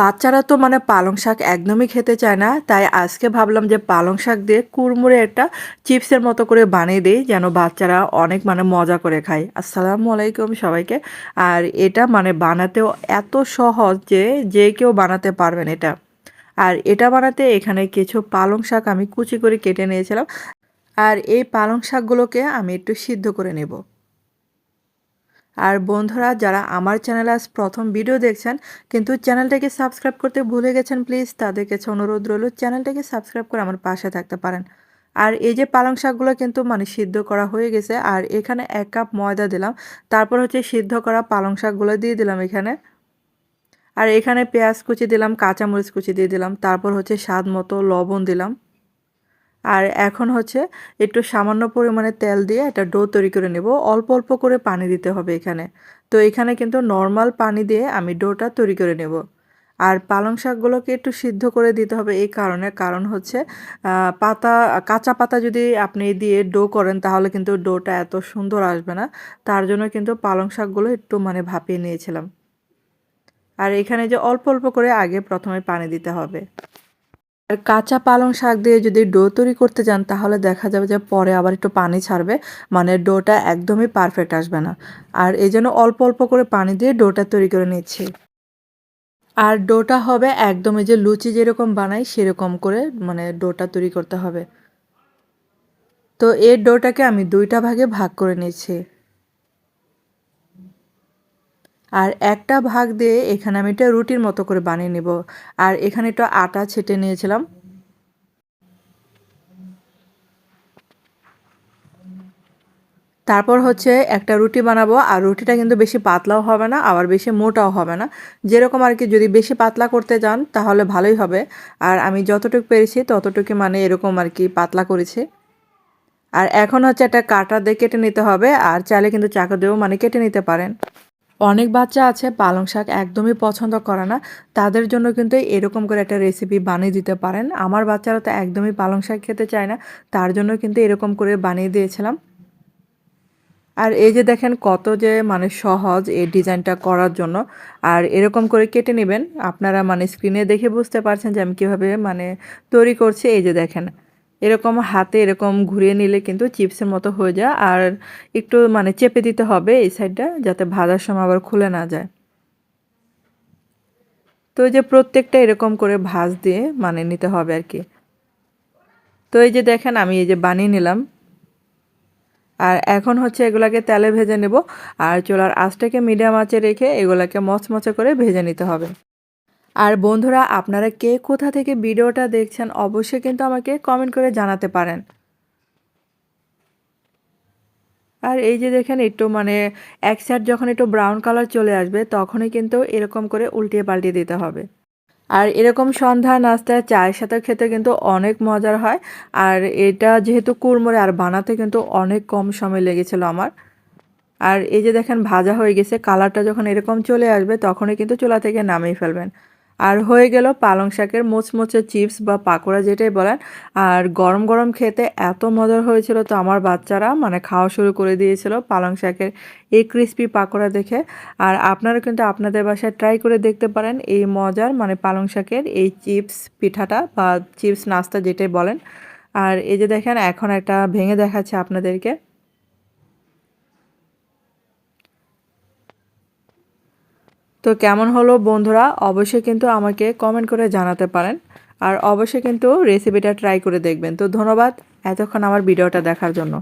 বাচ্চারা তো মানে পালং শাক একদমই খেতে চায় না, তাই আজকে ভাবলাম যে পালং শাক দিয়ে কুড়মুড়ে একটা চিপসের মতো করে বানিয়ে দিই, যেন বাচ্চারা অনেক মানে মজা করে খায়। আসসালামু আলাইকুম সবাইকে। আর এটা মানে বানাতেও এত সহজ যে যে কেউ বানাতে পারবেন এটা। আর এটা বানাতে এখানে কিছু পালং শাক আমি কুচি করে কেটে নিয়েছিলাম। আর এই পালং শাকগুলোকে আমি একটু সিদ্ধ করে নেব। আর বন্ধুরা, যারা আমার চ্যানেলে আজ প্রথম ভিডিও দেখছেন, কিন্তু চ্যানেলটাকে সাবস্ক্রাইব করতে ভুলে গেছেন, প্লিজ তাদের কাছে অনুরোধ রইল চ্যানেলটাকে সাবস্ক্রাইব করে আমার পাশে থাকতে পারেন। আর এই যে পালং শাকগুলো কিন্তু মানে সিদ্ধ করা হয়ে গেছে, আর এখানে এক কাপ ময়দা দিলাম, তারপর হচ্ছে সিদ্ধ করা পালং শাকগুলো দিয়ে দিলাম এখানে। আর এখানে পেঁয়াজ কুচি দিলাম, কাঁচামরিচ কুচি দিয়ে দিলাম, তারপর হচ্ছে স্বাদ মতো লবণ দিলাম। আর এখন হচ্ছে একটু সামান্য পরিমাণে তেল দিয়ে একটা ডো তৈরি করে নেব। অল্প অল্প করে পানি দিতে হবে এখানে। তো এখানে কিন্তু নর্মাল পানি দিয়ে আমি ডোটা তৈরি করে নেব। আর পালং শাকগুলোকে একটু সিদ্ধ করে দিতে হবে এই কারণে। কারণ হচ্ছে পাতা, কাঁচা পাতা যদি আপনি দিয়ে ডো করেন তাহলে কিন্তু ডোটা এত সুন্দর আসবে না। তার জন্য কিন্তু পালং শাকগুলো একটু মানে ভাপিয়ে নিয়েছিলাম। আর এখানে যে অল্প অল্প করে আগে প্রথমে পানি দিতে হবে। আর কাঁচা পালং শাক দিয়ে যদি ডো তৈরি করতে যান, তাহলে দেখা যাবে যে পরে আবার একটু পানি ছাড়বে মানে ডোটা একদমই পারফেক্ট আসবে না। আর এই জন্য অল্প অল্প করে পানি দিয়ে ডোটা তৈরি করে নিচ্ছি। আর ডোটা হবে একদমই যে লুচি যেরকম বানাই, সেরকম করে মানে ডোটা তৈরি করতে হবে। তো এর ডোটাকে আমি দুইটা ভাগে ভাগ করে নিচ্ছি। আর একটা ভাগ দিয়ে এখানে আমি এটা রুটির মতো করে বানিয়ে নেব। আর এখানে একটু আটা ছেটে নিয়েছিলাম। তারপর হচ্ছে একটা রুটি বানাবো। আর রুটিটা কিন্তু বেশি পাতলাও হবে না, আবার বেশি মোটাও হবে না। যেরকম আর কি যদি বেশি পাতলা করতে যান তাহলে ভালোই হবে। আর আমি যতটুকু পেরেছি, ততটুকু মানে এরকম আর কি পাতলা করেছি। আর এখন হচ্ছে একটা কাটা দিয়ে কেটে নিতে হবে। আর চাইলে কিন্তু চাকা দিয়েও মানে কেটে নিতে পারেন। অনেক বাচ্চা আছে, পালং শাক একদমই পছন্দ করে না। তাদের জন্য কিন্তু এরকম করে একটা রেসিপি বানিয়ে দিতে পারেন। আমার বাচ্চারা তো একদমই পালং শাক খেতে চায় না, তার জন্য কিন্তু এরকম করে বানিয়ে দিয়েছিলাম। আর এই যে দেখেন কত যে মানে সহজ এই ডিজাইনটা করার জন্য। আর এরকম করে কেটে নেবেন। আপনারা মানে স্ক্রিনে দেখে বুঝতে পারছেন যে আমি কীভাবে মানে তৈরি করছি। এই যে দেখেন এরকম হাতে এরকম ঘুরিয়ে নিলে কিন্তু চিপসের মতো হয়ে যায়। আর একটু মানে চেপে দিতে হবে এই সাইডটা যাতে ভাজার সময় আবার খুলে না যায়। তো এই যে প্রত্যেকটা এরকম করে ভাজ দিয়ে মানে নিতে হবে আর কি। তো এই যে দেখেন আমি এই যে বানিয়ে নিলাম। আর এখন হচ্ছে এগুলাকে তেলে ভেজে নেব। আর চুলার আঁচটাকে মিডিয়াম আঁচে রেখে এগুলাকে মচমচে করে ভেজে নিতে হবে। আর বন্ধুরা, আপনারা কে কোথা থেকে ভিডিওটা দেখছেন অবশ্যই কিন্তু আমাকে কমেন্ট করে জানাতে পারেন। আর এই যে দেখেন একটু মানে এক সাইড যখন একটু ব্রাউন কালার চলে আসবে, তখনই কিন্তু এরকম করে উল্টিয়ে পাল্টিয়ে দিতে হবে। আর এরকম সন্ধ্যা নাস্তা, চায়ের সাথে খেতে কিন্তু অনেক মজার হয়। আর এটা যেহেতু কুড়মোড়ে আর বানাতে কিন্তু অনেক কম সময় লেগেছিল আমার। আর এই যে দেখেন, ভাজা হয়ে গেছে কালারটা যখন এরকম চলে আসবে, তখনই কিন্তু চুলা থেকে নামিয়ে ফেলবেন। আর হয়ে গেল পালং শাকের মোচমোচে চিপস বা পাকোড়া যেটাই বলেন। আর গরম গরম খেতে এত মজার হয়েছিল তো আমার বাচ্চারা মানে খাওয়া শুরু করে দিয়েছিল পালং শাকের এই ক্রিস্পি পাকোড়া দেখে। আর আপনারা কিন্তু আপনাদের বাসায় ট্রাই করে দেখতে পারেন এই মজার মানে পালং শাকের এই চিপস পিঠাটা বা চিপস নাস্তা যেটাই বলেন। আর এই যে দেখেন, এখন একটা ভেঙে দেখাচ্ছে আপনাদেরকে। তো কেমন হলো বন্ধুরা? অবশ্যই কিন্তু আমাকে কমেন্ট করে জানাতে পারেন। আর অবশ্যই কিন্তু রেসিপিটা ট্রাই করে দেখবেন। তো ধন্যবাদ এতক্ষণ আমার ভিডিওটা দেখার জন্য।